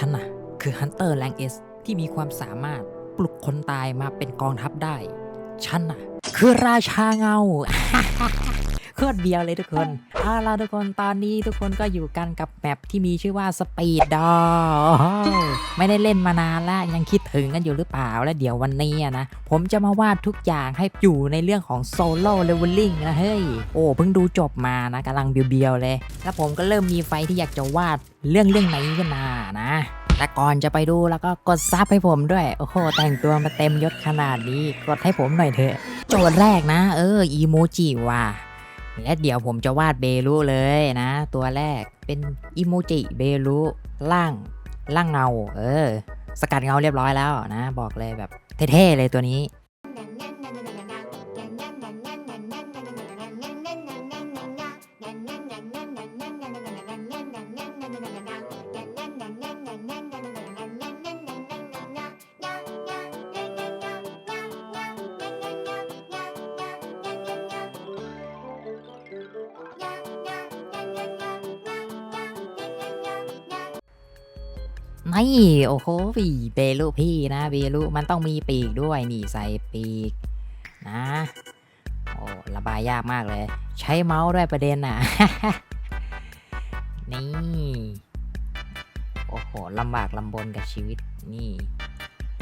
ฉันน่ะ คือฮันเตอร์แรงเอสที่มีความสามารถปลุกคนตายมาเป็นกองทัพได้ ฉันน่ะ คือราชาเงา คตรเบียวเลยทุกคนเอาล่ะทุกคนตอนนี้ทุกคนก็อยู่กันกับแมปที่มีชื่อว่าสปีดดอไม่ได้เล่นมานานแล้วยังคิดถึงกันอยู่หรือเปล่าแล้วเดี๋ยววันนี้นะ ผมจะมาวาดทุกอย่างให้อยู่ในเรื่องของโซโล่เลเวลลิ่งนะเฮ้ย โอ้เพิ่งดูจบมานะกำลังเบียวๆเลย แล้วผมก็เริ่มมีไฟที่อยากจะวาดเรื่องเรื่องนี้ขึ้นมานะแต่ก่อนจะไปดูแล้วก็กดซับให้ผมด้วย โอ้โห แต่งตัวมาเต็มยศขนาดนี้ กดให้ผมหน่อยเถอะ โจทย์แรกนะ เออ อีโมจิว่ะ และเดี๋ยวผมจะวาดเบรุเลยนะ ตัวแรกเป็นอิโมจิเบรุล่างล่างเงา เออ สกัดเงาเรียบร้อยแล้วนะ บอกเลยแบบเท่ๆเลยตัวนี้ นี่โอ้โหเบลุพี่นะเบลุมันต้องมีปีกด้วยนี่ใส่ปีกนะโอ้ระบายยากมากเลย ใช้เมาส์ด้วยประเด็นน่ะ นี่ โอ้โหลำบากลำบนกับชีวิตนี่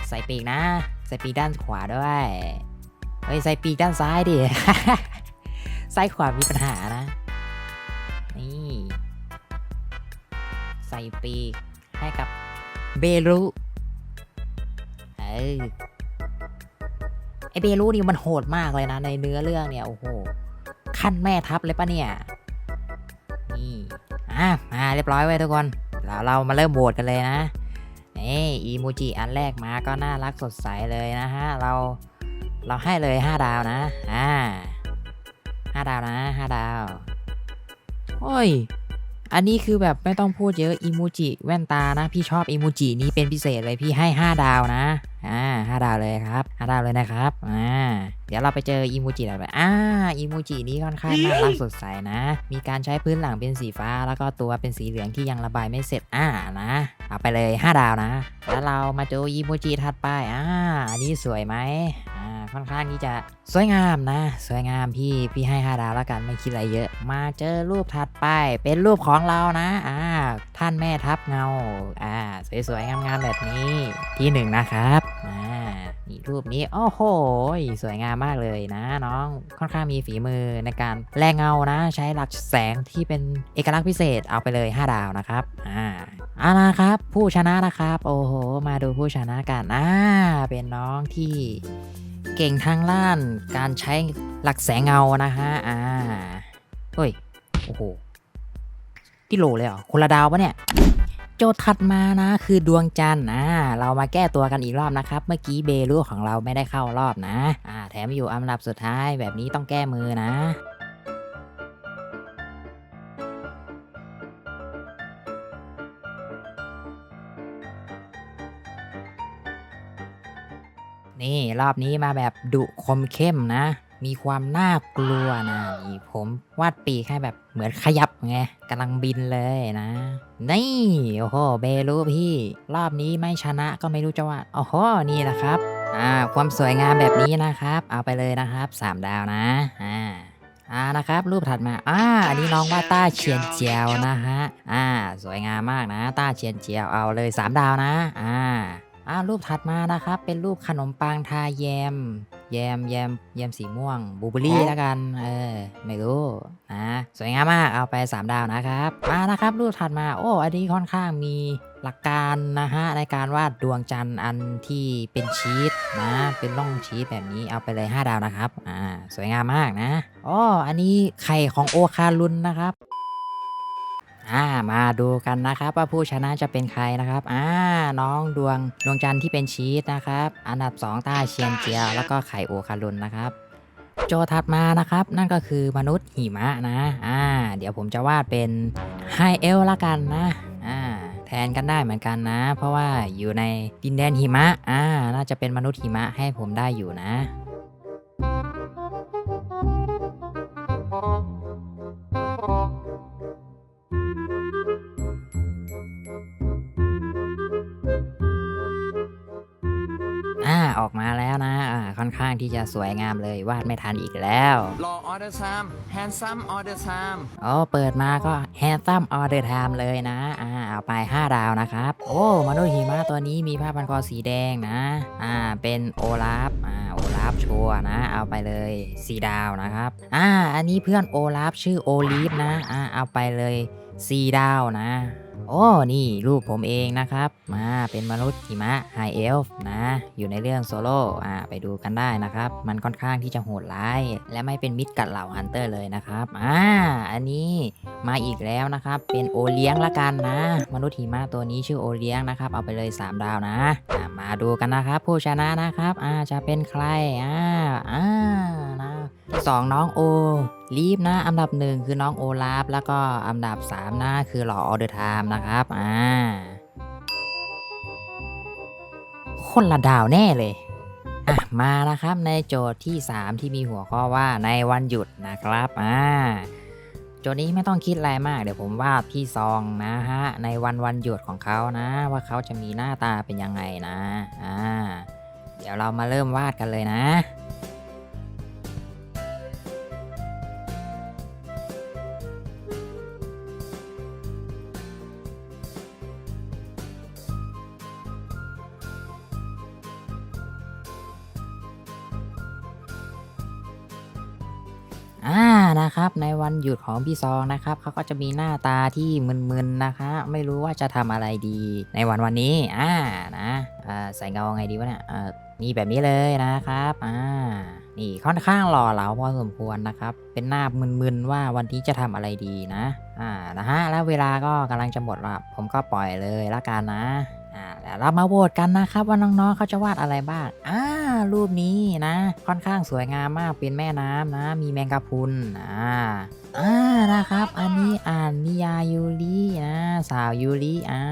ใส่ปีกนะ ใส่ปีกด้านขวาด้วยเฮ้ยใส่ปีกด้านซ้ายดิซ้ายขวามีปัญหานะ นี่ ใส่ปีกให้กับ เบรุเออไอเบรุนี่มันโหดมากเลยนะ ในเนื้อเรื่องเนี่ย โอ้โห ขั้นแม่ทัพเลยปะเนี่ย นี่ อะ มาเรียบร้อยไว้ทุกคน เราเรามาเริ่มโหวตกันเลยนะนี่อีโมจิอันแรกมาก็น่ารักสดใสเลยนะฮะ เรา เราให้เลย 5 ดาวนะ อ่า5ดาวนะ 5 ดาว โอ้ย อันนี้คือแบบไม่ต้องพูดเยอะอิโมจิแว่นตานะ พี่ชอบอิโมจินี้เป็นพิเศษเลยพี่ให้ 5 ดาวนะอ่าห้าดาวเลยครับห้าดาวเลยนะครับอ่าเดี๋ยวเราไปเจออีโมจิต่อไปอ่าอีโมจินี้ค่อนข้างน่ารักสดใสนะ มีการใช้พื้นหลังเป็นสีฟ้า แล้วก็ตัวเป็นสีเหลืองที่ยังระบายไม่เสร็จอ่านะเอาไปเลย 5 ดาวนะ แล้วเรามาเจออีโมจิถัดไปอ่าอันนี้สวยไหมอ่าค่อนข้างที่จะสวยงามนะ สวยงามพี่พี่ให้5ดาวแล้วกันไม่คิดอะไรเยอะ มาเจอรูปถัดไป เป็นรูปของเรานะอ่าท่านแม่ทับเงาอ่าสวยๆงามๆแบบนี้ที่หนึ่งนะครับ นี่รูปนี้ โอ้โห สวยงามมากเลยนะน้อง ค่อนข้างมีฝีมือในการแลเงานะ ใช้หลักแสงที่เป็นเอกลักษณ์พิเศษเอาไปเลย 5 ดาวนะครับ อ่าเอาละครับ ผู้ชนะนะครับ โอ้โห มาดูผู้ชนะกันอ่าเป็นน้องที่เก่งทางด้าน การใช้หลักแสงเงานะฮะ อ่า เฮ้ย โอ้โห ที่โหลเลยเหรอ คนละดาวปะเนี่ย โจทย์ถัดมานะคือดวงจันทร์อ่าเรามาแก้ตัวกันอีกรอบนะครับ เมื่อกี้เบลูของเราไม่ได้เข้ารอบนะอ่าแถมอยู่อันดับสุดท้ายแบบนี้ต้องแก้มือนะนี่ รอบนี้มาแบบดุคมเข้มนะ มีความน่ากลัวนะนี่ผมวาดปีกให้แบบเหมือนขยับไงกำลังบินเลยนะ นี่โอ้โหเบลูพี่ รอบนี้ไม่ชนะก็ไม่รู้จะวาโอ้โหนี่แหละครับอ่าความสวยงามแบบนี้นะครับ เอาไปเลยนะครับ 3 ดาวนะอ่าอ่านะครับ รูปถัดมาอ่าอันนี้น้องว่าต้าเฉียนเจียวนะฮะอ่าสวยงามมากนะ ต้าเฉียนเจียวเอาเลย 3 ดาวนะอ่า อ่ารูปถัดมานะครับ เป็นรูปขนมปังทาแยม แยมแยมแยมสีม่วงบลูเบอร์รี่แล้วกัน เออ ไม่รู้นะสวยงามมากเอาไป 3 ดาวนะครับ มานะครับ รูปถัดมา โอ้ อันนี้ค่อนข้างมีหลักการนะฮะในการวาดดวงจันทร์อันที่เป็นชีสนะ เป็นร่องชีสแบบนี้เอาไปเลย 5 ดาวนะครับ อ่า สวยงามมากนะอ๋ออันนี้ไข่ของโอคารุนนะครับ อ่ามาดูกันนะครับว่าผู้ชนะจะเป็นใครนะครับอ่าน้องดวงดวงจันทร์ที่เป็นชีสนะครับ อันดับ 2 ต้าเชียนเจียวแล้วก็ไข่โอคารุนนะครับโจทัดมานะครับ นั่นก็คือมนุษย์หิมะนะอ่าเดี๋ยวผมจะวาดเป็นไฮเอลละกันนะอ่าแทนกันได้เหมือนกันนะ เพราะว่าอยู่ในดินแดนหิมะอ่าน่าจะเป็นมนุษย์หิมะให้ผมได้อยู่นะ ออกมาแล้วนะอ่าค่อนข้างที่จะสวยงามเลยวาดไม่ทันอีกแล้วรอออเดอร์ time handsome order time โอ้เปิดมาก็ handsome all the time เลยนะอ่าเอาไป 5 ดาวนะครับ โอ้มนุษย์หิมะตัวนี้มีผ้าพันคอสีแดงนะอ่าเป็นโอลาฟอ่าโอลาฟชัวร์นะ เอาไปเลย4ดาวนะครับอ่าอันนี้เพื่อนโอลาฟชื่อโอลีฟนะอ่าเอาไปเลย4ดาวนะ โอ้นี่รูปผมเองนะครับ มาเป็นมนุษย์หิมะไฮเอลฟ์นะ อยู่ในเรื่องโซโล่อ่าไปดูกันได้นะครับ มันค่อนข้างที่จะโหดร้าย และไม่เป็นมิตรกับเหล่าฮันเตอร์เลยนะครับอ่าอันนี้มาอีกแล้วนะครับ เป็นโอเลี้ยงละกันนะ มนุษย์หิมะตัวนี้ชื่อโอเลี้ยงนะครับ เอาไปเลย 3 ดาวนะมาดูกันนะครับ ผู้ชนะนะครับอ่าจะเป็นใครอ่าอ่านะสองน้องโอลีฟนะอันดับหนึ่งคือน้องโอลาฟแล้วก็อันดับ3นะคือหล่อออเดอร์ไทม์นะครับ อ่า คนละดาวแน่เลย อะ มานะครับในโจทย์ที่ 3 ที่มีหัวข้อว่าในวันหยุดนะครับ อ่า โจทย์นี้ไม่ต้องคิดอะไรมาก เดี๋ยวผมวาดพี่ซองนะฮะ ในวันวันหยุดของเขานะ ว่าเขาจะมีหน้าตาเป็นยังไงนะ อ่า เดี๋ยวเรามาเริ่มวาดกันเลยนะ นะครับในวันหยุดของพี่ซองนะครับเขาก็จะมีหน้าตาที่มึนๆนะคะไม่รู้ว่าจะทำอะไรดี ในวันวันนี้อ่านะใส่เงาไงดีวะเนี่ยนี่แบบนี้เลยนะครับอ่านี่ค่อนข้างหล่อเหลาพอสมควรนะครับ เป็นหน้ามึนๆว่าวันนี้จะทำอะไรดีนะอ่านะฮะแล้วเวลาก็กำลังจะหมดละผมก็ปล่อยเลยละกันนะอ่าแล้วเรามาโหวตกันนะครับว่าน้องๆเขาจะวาดอะไรบ้างอ่า รูปนี้นะ ค่อนข้างสวยงามมากเป็นแม่น้ำนะ มีแมงกะพรุนอ่าอ่านะครับ อันนี้อ่านนิยายยูรินะสาวยูริอ่า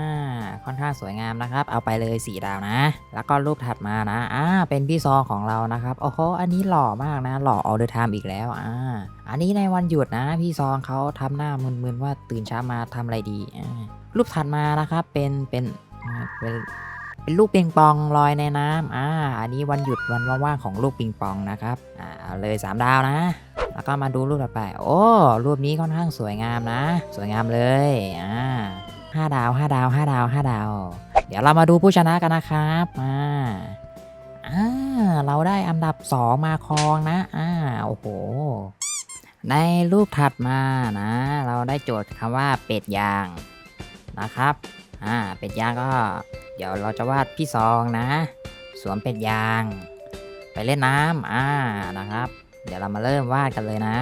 ค่อนข้างสวยงามนะครับ เอาไปเลยสีดาวนะ แล้วก็รูปถัดมานะอ่าเป็นพี่ซอของเรานะครับโอ้โหอันนี้หล่อมากนะ หล่อ all the time อีกแล้วอ่าอันนี้ในวันหยุดนะ พี่ซองเขาทำหน้ามึนๆว่าตื่นเช้ามาทำอะไรดีอ่ารูปถัดมานะครับเป็นเป็นอ่าเป็น เป็นลูกปิงปองลอยในน้ำอ่าอันนี้วันหยุดวันว่างๆของลูกปิงปองนะครับอ่าเลย 3 ดาวนะ แล้วก็มาดูรูปต่อไป โอ้รูปนี้ค่อนข้างสวยงามนะ สวยงามเลยอ่าห้าดาวห้าดาวห้าดาวห้าดาว เดี๋ยวเรามาดูผู้ชนะกันนะครับอ่าอ่าเราได้อันดับ 2 มาครองนะอ่าโอ้โหในรูปถัดมานะ เราได้โจทย์คำว่าเป็ดยางนะครับ อ่าเป็ดยางก็ เดี๋ยวเราจะวาดพี่ซองนะสวมเป็ดยาง ไปเล่นน้ำอ่านะครับ เดี๋ยวเรามาเริ่มวาดกันเลยนะ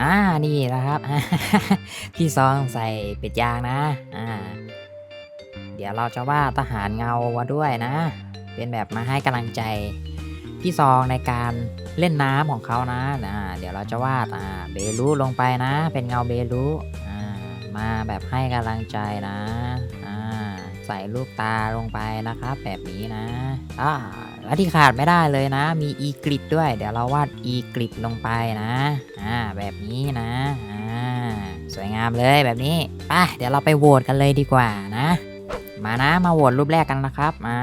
อ่านี่นะครับ พี่ซองใส่เป็ดยางนะ อ่า เดี๋ยวเราจะวาดทหารเงามาด้วยนะ เป็นแบบมาให้กำลังใจ พี่ซองในการเล่นน้ำของเขานะอ่าเดี๋ยวเราจะวาดอ่าเบลูลงไปนะ เป็นเงาเบลูอ่ามาแบบให้กำลังใจนะอ่าใส่ลูกตาลงไปนะครับ แบบนี้นะอ่าและที่ขาดไม่ได้เลยนะ มีอีกริบด้วย เดี๋ยวเราวาดอีกริบลงไปนะอ่าแบบนี้นะอ่าสวยงามเลยแบบนี้ไปเดี๋ยวเราไปโหวตกันเลยดีกว่านะ มานะมาโหวตรูปแรกกันนะครับอ่า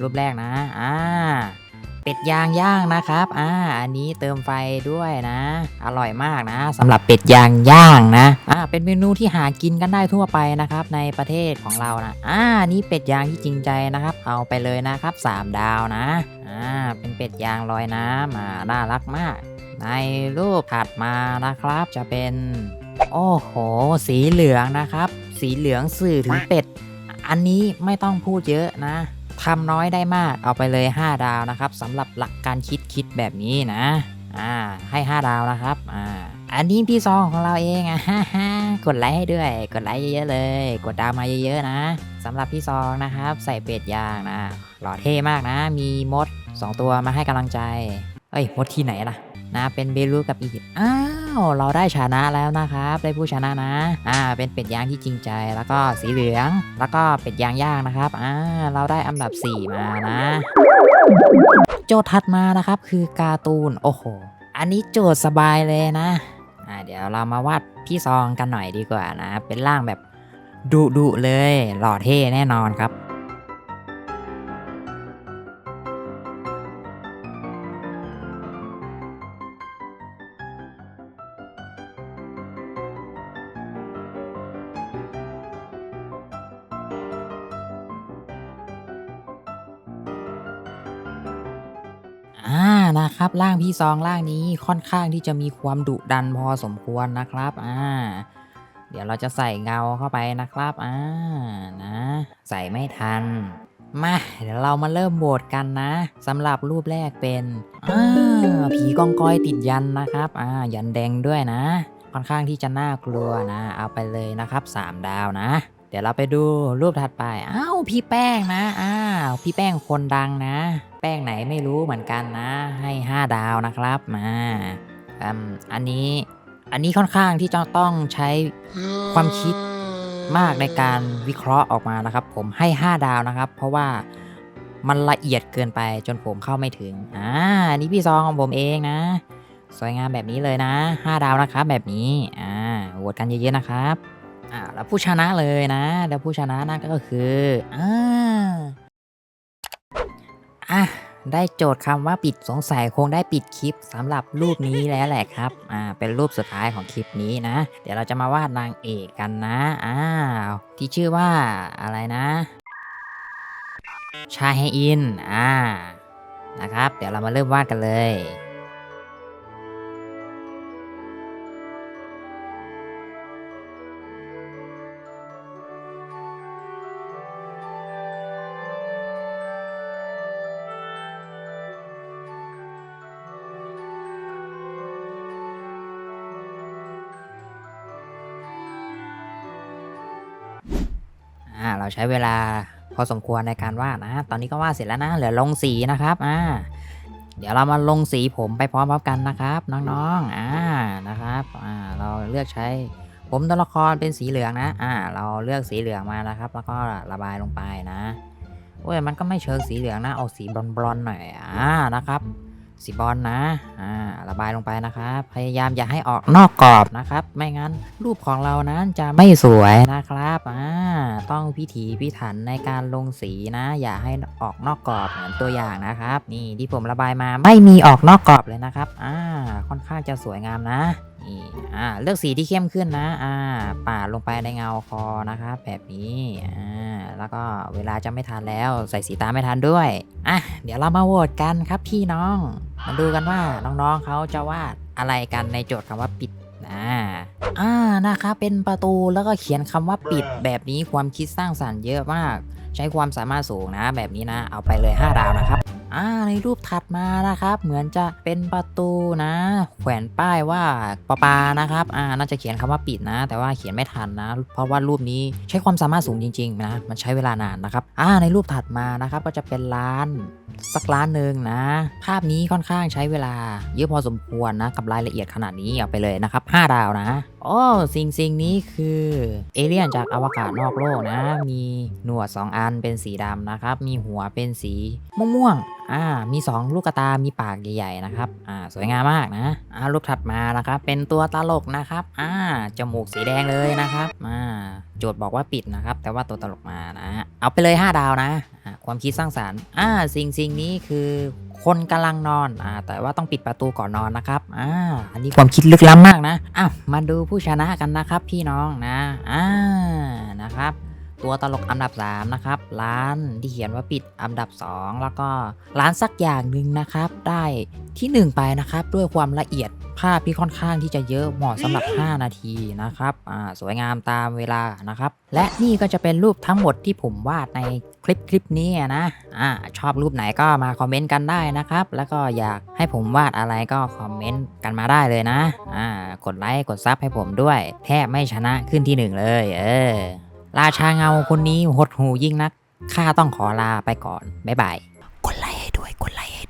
รูปแรกนะอ่าเป็ดยางย่างนะครับ อ่า อันนี้เติมไฟด้วยนะ อร่อยมากนะสำหรับเป็ดยางย่างนะ อ่า เป็นเมนูที่หากินกันได้ทั่วไปนะครับ ในประเทศของเรานะ อ่า นี่เป็ดยางที่จริงใจนะครับ เอาไปเลยนะครับสามดาวนะ อ่า เป็นเป็ดยางลอยน้ำอ่า น่ารักมาก ในรูปถัดมานะครับ จะเป็น โอ้โห สีเหลืองนะครับ สีเหลืองสื่อถึงเป็ด อันนี้ไม่ต้องพูดเยอะนะทำน้อยได้มากเอาไปเลย 5 ดาวนะครับสำหรับหลักการคิดคิดแบบนี้นะอ่าให้ 5 ดาวนะครับอ่าอันนี้พี่ซองของเราเองอะกดไลค์ให้ด้วย กดไลค์เยอะๆเลย กดดาวมาเยอะๆนะสำหรับพี่ซองนะครับ ใส่เป็ดยางนะหล่อเท่มากนะ มีมด 2 ตัวมาให้กำลังใจ เอ้ยมดที่ไหนล่ะ นะเป็นเบลูกับอียิปต์อ้าวเราได้ชนะแล้วนะครับได้ผู้ชนะนะอ่าเป็นเป็ดย่างที่จริงใจแล้วก็สีเหลือง แล้วก็เป็ดย่างย่างนะครับอ่าเราได้อันดับ 4 มานะ โจทย์ถัดมานะครับคือการ์ตูนโอ้โหอันนี้โจทย์สบายเลยนะอ่าเดี๋ยวเรามาวาดพี่ซองกันหน่อยดีกว่านะ เป็นร่างแบบดุดุเลยหล่อเท่แน่นอนครับ ร่างพี่ซองร่างนี้ค่อนข้างที่จะมีความดุดันพอสมควรนะครับ อ่า เดี๋ยวเราจะใส่เงาเข้าไปนะครับ อ่า นะ ใส่ไม่ทัน มาเดี๋ยวเรามาเริ่มโหวตกันนะสำหรับรูปแรกเป็นอ่าผีกองกอยติดยันนะครับ อ่า ยันแดงด้วยนะ ค่อนข้างที่จะน่ากลัวนะ เอาไปเลยนะครับ 3 ดาวนะ เดี๋ยวเราไปดูรูปถัดไป อ้าวพี่แป้งนะ อ้าวพี่แป้งคนดังนะ แป้งไหนไม่รู้เหมือนกันนะ ให้ 5 ดาวนะครับมาอันนี้ อันนี้ค่อนข้างที่จะต้องใช้ความคิดมากในการวิเคราะห์ออกมานะครับ ผมให้ 5 ดาวนะครับ เพราะว่ามันละเอียดเกินไปจนผมเข้าไม่ถึง อ่า นี่พี่ซองของผมเองนะ สวยงามแบบนี้เลยนะ 5 ดาวนะครับแบบนี้ อ่าโหวตกันเยอะๆนะครับ อ่าแล้วผู้ชนะเลยนะ แล้วผู้ชนะนั่นก็คืออ่าอะได้โจทย์คำว่าปิดสงสัยคงได้ปิดคลิปสำหรับรูปนี้แล้วแหละครับ อ่า เป็นรูปสุดท้ายของคลิปนี้นะ เดี๋ยวเราจะมาวาดนางเอกกันนะ อ้าว ที่ชื่อว่าอะไรนะ ชาเฮอิน อ่า นะครับ เดี๋ยวเรามาเริ่มวาดกันเลย เราใช้เวลาพอสมควรในการวาดนะ ตอนนี้ก็วาดเสร็จแล้วนะ เหลือลงสีนะครับ อ่า เดี๋ยวเรามาลงสีผมไปพร้อมๆกันนะครับ น้องๆ อ่า นะครับ อ่า เราเลือกใช้ผมตัวละครเป็นสีเหลืองนะ อ่า เราเลือกสีเหลืองมานะครับ แล้วก็ระบายลงไปนะโอ้ย มันก็ไม่เชิงสีเหลืองนะ เอาสีบรอนๆหน่อย อ่า นะครับ สีบอลนะอ่าระบายลงไปนะครับ พยายามอย่าให้ออกนอกกรอบนะครับ ไม่งั้นรูปของเรานั้นจะไม่สวยนะครับอ่าต้องพิถีพิถันในการลงสีนะ อย่าให้ออกนอกกรอบเหมือนตัวอย่างนะครับ นี่ที่ผมระบายมาไม่มีออกนอกกรอบเลยนะครับอ่าค่อนข้างจะสวยงามนะ นี่อ่าเลือกสีที่เข้มขึ้นนะอ่าปาดลงไปในเงาคอนะครับแบบนี้อ่าแล้วก็เวลาจะไม่ทันแล้วใส่สีตาไม่ทันด้วยอะเดี๋ยวเรามาโหวตกันครับพี่น้องมาดูกันว่าน้องๆเขาจะวาดอะไรกันในโจทย์คำว่าปิดอ่าอ่านะครับเป็นประตูแล้วก็เขียนคำว่าปิดแบบนี้ความคิดสร้างสรรค์เยอะมาก ใช้ความสามารถสูงนะ แบบนี้นะ เอาไปเลย 5 ดาวนะครับ อ่าในรูปถัดมานะครับ เหมือนจะเป็นประตูนะ แขวนป้ายว่าปอปานะครับอ่าน่าจะเขียนคำว่าปิดนะ แต่ว่าเขียนไม่ทันนะ เพราะว่ารูปนี้ใช้ความสามารถสูงจริงๆนะมันใช้เวลานานนะครับอ่าในรูปถัดมานะครับก็จะเป็นร้านสักร้านหนึ่งนะ ภาพนี้ค่อนข้างใช้เวลาเยอะพอสมควรนะกับรายละเอียดขนาดนี้เอาไปเลยนะครับ5ดาวนะ โอ้สิ่งสิ่งนี้คือเอเลี่ยนจากอวกาศนอกโลกนะ มีหนวด 2 อันเป็นสีดำนะครับ มีหัวเป็นสีม่วงๆอ่า มี 2 ลูกตา มีปากใหญ่ๆนะครับ อ่า สวยงามมากนะอ่ารูปถัดมานะครับ เป็นตัวตลกนะครับ อ่า จมูกสีแดงเลยนะครับ อ่า โจทย์บอกว่าปิดนะครับ แต่ว่าตัวตลกมานะ เอาไปเลย 5 ดาวนะ ความคิดสร้างสารรค์ อ่า สิ่งสิ่งนี้คือ คนกำลังนอนอ่าแต่ว่าต้องปิดประตูก่อนนอนนะครับอ่าอันนี้ความคิดลึกล้ำมากนะอ้าวมาดูผู้ชนะกันนะครับพี่น้องนะอ่านะครับตัวตลกอันดับ 3 นะครับ ร้านที่เขียนว่าปิดอันดับ 2 แล้วก็ร้านสักอย่างหนึ่งนะครับ ได้ที่ 1 ไปนะครับ ด้วยความละเอียดภาพที่ค่อนข้างที่จะเยอะเหมาะสำหรับ 5 นาทีนะครับสวยงามตามเวลานะครับ และนี่ก็จะเป็นรูปทั้งหมดที่ผมวาดใน คลิปคลิปนี้นะอ่าชอบรูปไหนก็มาคอมเมนต์กันได้นะครับ แล้วก็อยากให้ผมวาดอะไรก็คอมเมนต์กันมาได้เลยนะอ่ากดไลค์กดซับให้ผมด้วย แทบไม่ชนะขึ้นที่หนึ่งเลย เออ ราชาเงาคนนี้หดหูยิ่งนักข้าต้องขอลาไปก่อนบ๊ายบายกดไลค์ให้ด้วยกดไลค์ให้